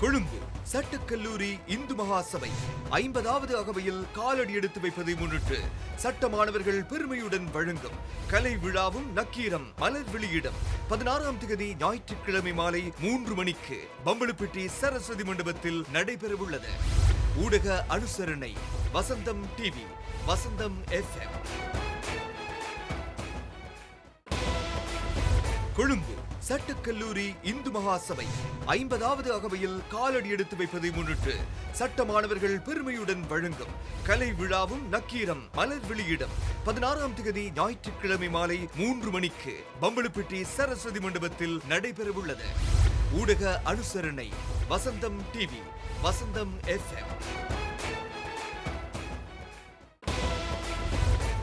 கொழும்பு சட்டக்கல்லூரி இந்து மகாசபை. ஐம்பதாவது அகவையில் காலடி எடுத்து வைப்பதை முன்னிட்டு சட்ட மாணவர்கள் பெருமையுடன் வழங்கும் கலை விழாவும் நக்கீரம் மலர் வெளியிடம். பதினாறாம் தேதி ஞாயிற்றுக்கிழமை மாலை மூன்று மணிக்கு பம்பளுப்பிட்டி சரஸ்வதி மண்டபத்தில் நடைபெறவுள்ளது. ஊடக அனுசரணை வசந்தம் டிவி வசந்தம் எஃப்எம் கொழும்பு சட்டக்கல்லூரி இந்து மகாசபை ஐம்பதாவது அகவையில் காலடி எடுத்து வைப்பதை முன்னிட்டு சட்ட மாணவர்கள் பெருமையுடன் வழங்கும் கலை விழாவும் நக்கீரம் மலர் வெளியிடம். பதினாறாம் தேதி ஞாயிற்றுக்கிழமை மாலை மூன்று மணிக்கு பம்பலுப்பட்டி சரஸ்வதி மண்டபத்தில் நடைபெறவுள்ளது. ஊடக அனுசரணை வசந்தம் டிவி வசந்தம் எஃப்எம்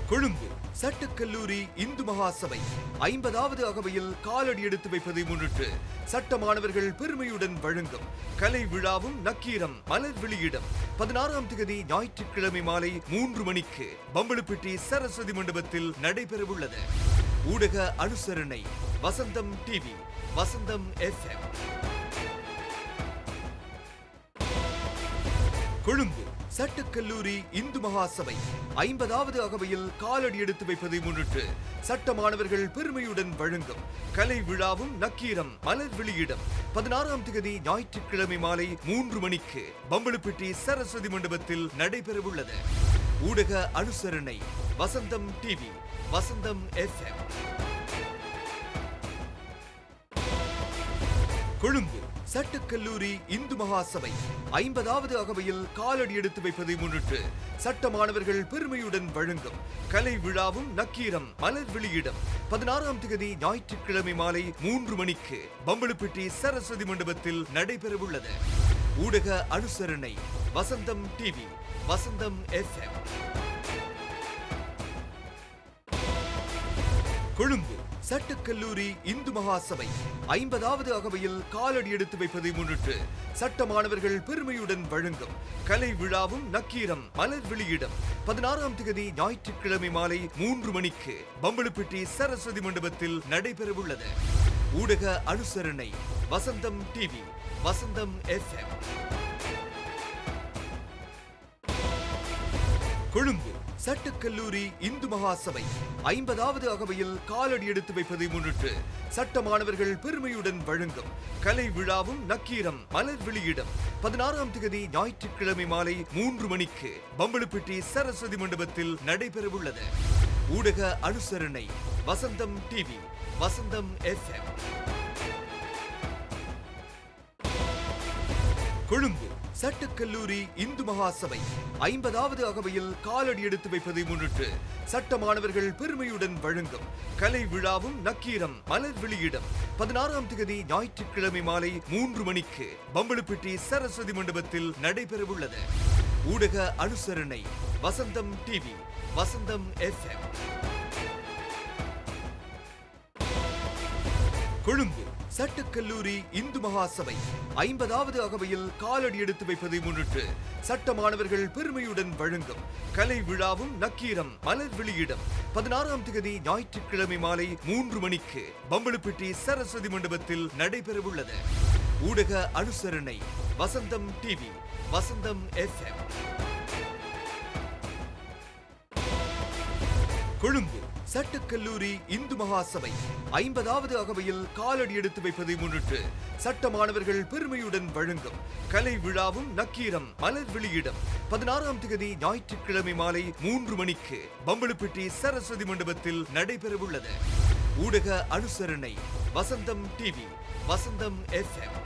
கொழும்பு சட்டக்கல்லூரி இந்து மகாசபை. ஐம்பதாவது அகவையில் காலடி எடுத்து வைப்பதை முன்னிட்டு சட்ட மாணவர்கள் பெருமையுடன் வழங்கும் கலை விழாவும் நக்கீரம் மலர் வெளியிடம். பதினாறாம் தேதி ஞாயிற்றுக்கிழமை மாலை மூன்று மணிக்கு பம்பளுப்பிட்டி சரஸ்வதி மண்டபத்தில் நடைபெறவுள்ளது. ஊடக அனுசரணை வசந்தம் டிவி வசந்தம் எஃப்எம் கொழும்பு சட்டக்கல்லூரி இந்து மகாசபை. ஐம்பதாவது அகவையில் காலடி எடுத்து வைப்பதை முன்னிட்டு சட்ட மாணவர்கள் பெருமையுடன் வழங்கும் கலை விழாவும் நக்கீரம் மலர் வெளியிடம். பதினாறாம் தேதி ஞாயிற்றுக்கிழமை மாலை மூன்று மணிக்கு பம்பளுப்பிட்டி சரஸ்வதி மண்டபத்தில் நடைபெறவுள்ளது. ஊடக அனுசரணை வசந்தம் டிவி வசந்தம் எஃப்எம் கொழும்பு சட்டக்கல்லூரி இந்து மகாசபை ஐம்பதாவது அகவையில் காலடி எடுத்து வைப்பதை முன்னிட்டு சட்ட மாணவர்கள் பெருமையுடன் வழங்கும் கலை விழாவும் நக்கீரம் மலர் வெளியிடம். பதினாறாம் தேதி ஞாயிற்றுக்கிழமை மாலை மூன்று மணிக்கு பம்பளுப்பிட்டி சரஸ்வதி மண்டபத்தில் நடைபெறவுள்ளது. ஊடக அனுசரணை வசந்தம் டிவி வசந்தம் எஃப்எம் கொழும்பு சட்டக்கல்லூரி இந்து மகாசபை. ஐம்பதாவது அகவையில் காலடி எடுத்து வைப்பதை முன்னிட்டு சட்ட மாணவர்கள் பெருமையுடன் வழங்கும் கலை விழாவும் நக்கீரம் மலர் வெளியிடம். பதினாறாம் தேதி ஞாயிற்றுக்கிழமை மாலை மூன்று மணிக்கு பம்பளுப்பிட்டி சரஸ்வதி மண்டபத்தில் நடைபெறவுள்ளது. ஊடக அனுசரணை வசந்தம் டிவி வசந்தம் எஃப்எம் கொழும்பு சட்டக்கல்லூரி இந்து மகாசபை ஐம்பதாவது அகவையில் காலடி எடுத்து வைப்பதை முன்னிட்டு சட்ட மாணவர்கள் பெருமையுடன் வழங்கும் கலை விழாவும் நக்கீரம் மலர் வெளியிடம். பதினாறாம் தேதி ஞாயிற்றுக்கிழமை மாலை மூன்று மணிக்கு பம்பலுப்பட்டி சரஸ்வதி மண்டபத்தில் நடைபெறவுள்ளது. ஊடக அனுசரணை வசந்தம் டிவி வசந்தம் எஃப்எம் கொழும்பு சட்டக்கல்லூரி இந்து மகாசபை. ஐம்பதாவது அகவையில் காலடி எடுத்து வைப்பதை முன்னிட்டு சட்ட மாணவர்கள் பெருமையுடன் வழங்கும் கலை விழாவும் நக்கீரம் மலர் வெளியிடம். பதினாறாம் தேதி ஞாயிற்றுக்கிழமை மாலை மூன்று மணிக்கு பம்பளுப்பிட்டி சரஸ்வதி மண்டபத்தில் நடைபெறவுள்ளது. ஊடக அனுசரணை வசந்தம் டிவி வசந்தம் எஃப்எம் கொழும்பு சட்டக்கல்லூரி இந்து மகாசபை. ஐம்பதாவது அகவையில் காலடி எடுத்து வைப்பதை முன்னிட்டு சட்ட மாணவர்கள் பெருமையுடன் வழங்கும் கலை விழாவும் நக்கீரம் மலர் வெளியிடம். பதினாறாம் தேதி ஞாயிற்றுக்கிழமை மாலை மூன்று மணிக்கு பம்பளுப்பிட்டி சரஸ்வதி மண்டபத்தில் நடைபெறவுள்ளது. ஊடக அனுசரணை வசந்தம் டிவி வசந்தம் எஃப்எம் கொழும்பு சட்டக்கல்லூரி இந்து மகாசபை ஐம்பதாவது அகவையில் காலடி எடுத்து வைப்பதை முன்னிட்டு சட்ட மாணவர்கள் பெருமையுடன் வழங்கும் கலை விழாவும் நக்கீரம் மலர் வெளியிடம். பதினாறாம் தேதி ஞாயிற்றுக்கிழமை மாலை மூன்று மணிக்கு பம்பளுப்பிட்டி சரஸ்வதி மண்டபத்தில் நடைபெறவுள்ளது. ஊடக அனுசரணை வசந்தம் டிவி வசந்தம் எஃப்எம்